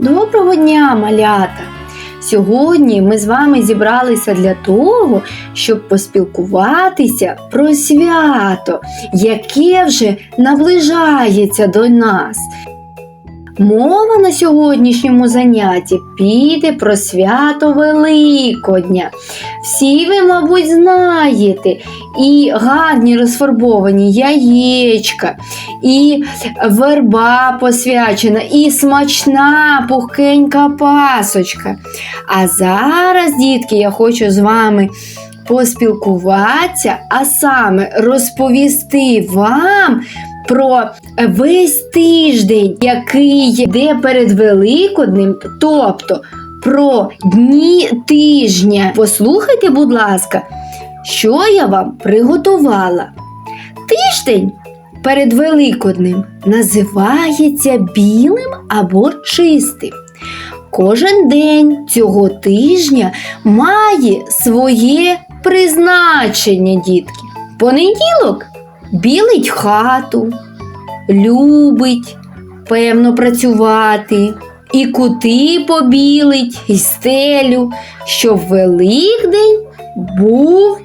Доброго дня, малята! Сьогодні ми з вами зібралися для того, щоб поспілкуватися про свято, яке вже наближається до нас. Мова на сьогоднішньому занятті піде про свято Великодня. Всі ви, мабуть, знаєте, і гарні розфарбовані яєчка, і верба посвячена, і смачна пухкенька пасочка. А зараз, дітки, я хочу з вами поспілкуватися, а саме розповісти вам про весь тиждень, який йде перед Великоднем, тобто про дні тижня. Послухайте, будь ласка, що я вам приготувала. Тиждень перед Великоднем називається білим або чистим. Кожен день цього тижня має своє призначення, дітки. Понеділок білить хату, любить, певно, працювати, і кути побілить, і стелю, щоб Великдень був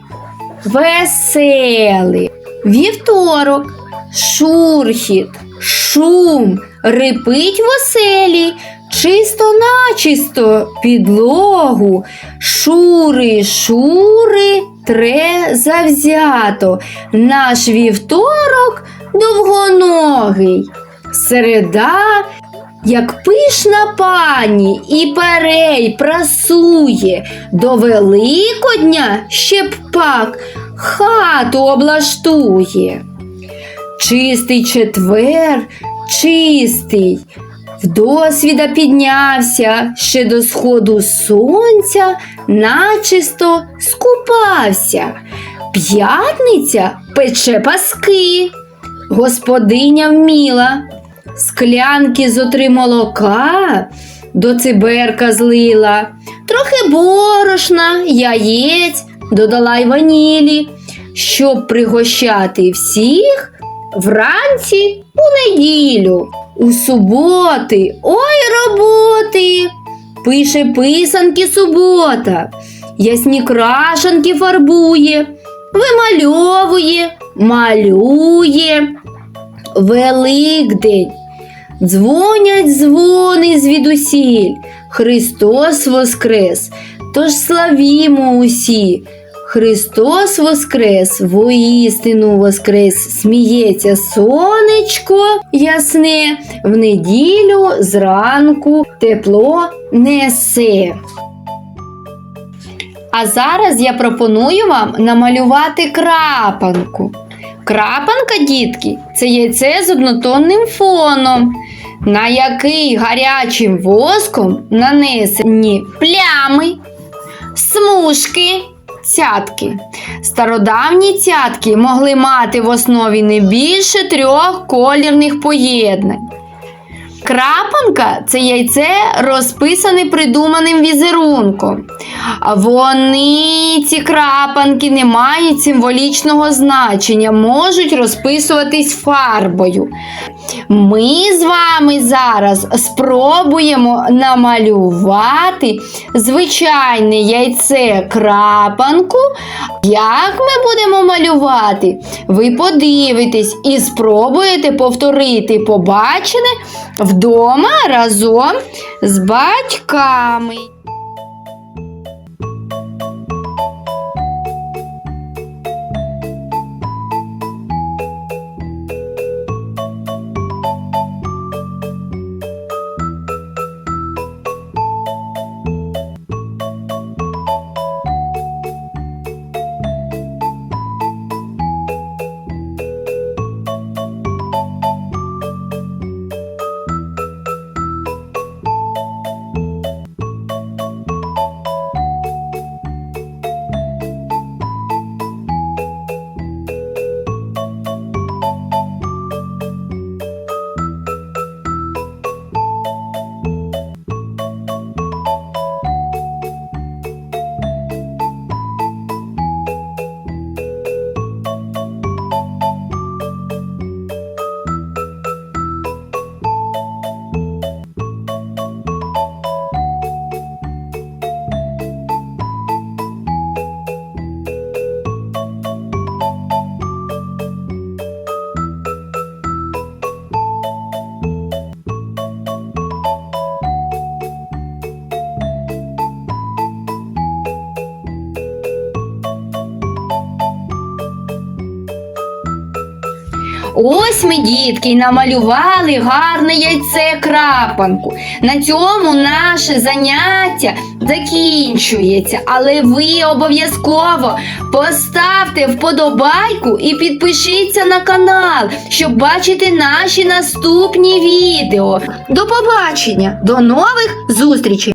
веселий. Вівторок, шурхіт, шум, рипить в оселі, чисто начисто підлогу, шури, шури, тре завзято. Наш вівторок довгоногий. Середа, як пишна пані і перей прасує, до Великодня ще пак хату облаштує. Чистий четвер, чистий, вдосвіда піднявся, ще до сходу сонця начисто скупався. П'ятниця пече паски, господиня вміла, склянки зо три молока до циберка злила, трохи борошна, яєць додала й ванілі, щоб пригощати всіх вранці у неділю, у суботи, ой роботи. Пише писанки субота, ясні крашанки фарбує, вимальовує, малює. Великдень. Дзвонять дзвони звідусіль. Христос воскрес, тож славімо усі. Христос воскрес, воістину воскрес, сміється сонечко ясне, в неділю зранку тепло несе. А зараз я пропоную вам намалювати крапанку. Крапанка, дітки, це яйце з однотонним фоном, на який гарячим воском нанесені плями, смужки, цятки. Стародавні цятки могли мати в основі не більше трьох колірних поєднань. Крапанка це яйце розписане придуманим візерунком. Вони, ці крапанки, не мають символічного значення, можуть розписуватись фарбою. Ми з вами зараз спробуємо намалювати звичайне яйце крапанку. Як ми будемо малювати? Ви подивитесь і спробуєте повторити побачене вдома разом з батьками. Ось ми, дітки, намалювали гарне яйце крапанку. На цьому наше заняття закінчується, але ви обов'язково поставте вподобайку і підпишіться на канал, щоб бачити наші наступні відео. До побачення, до нових зустрічей!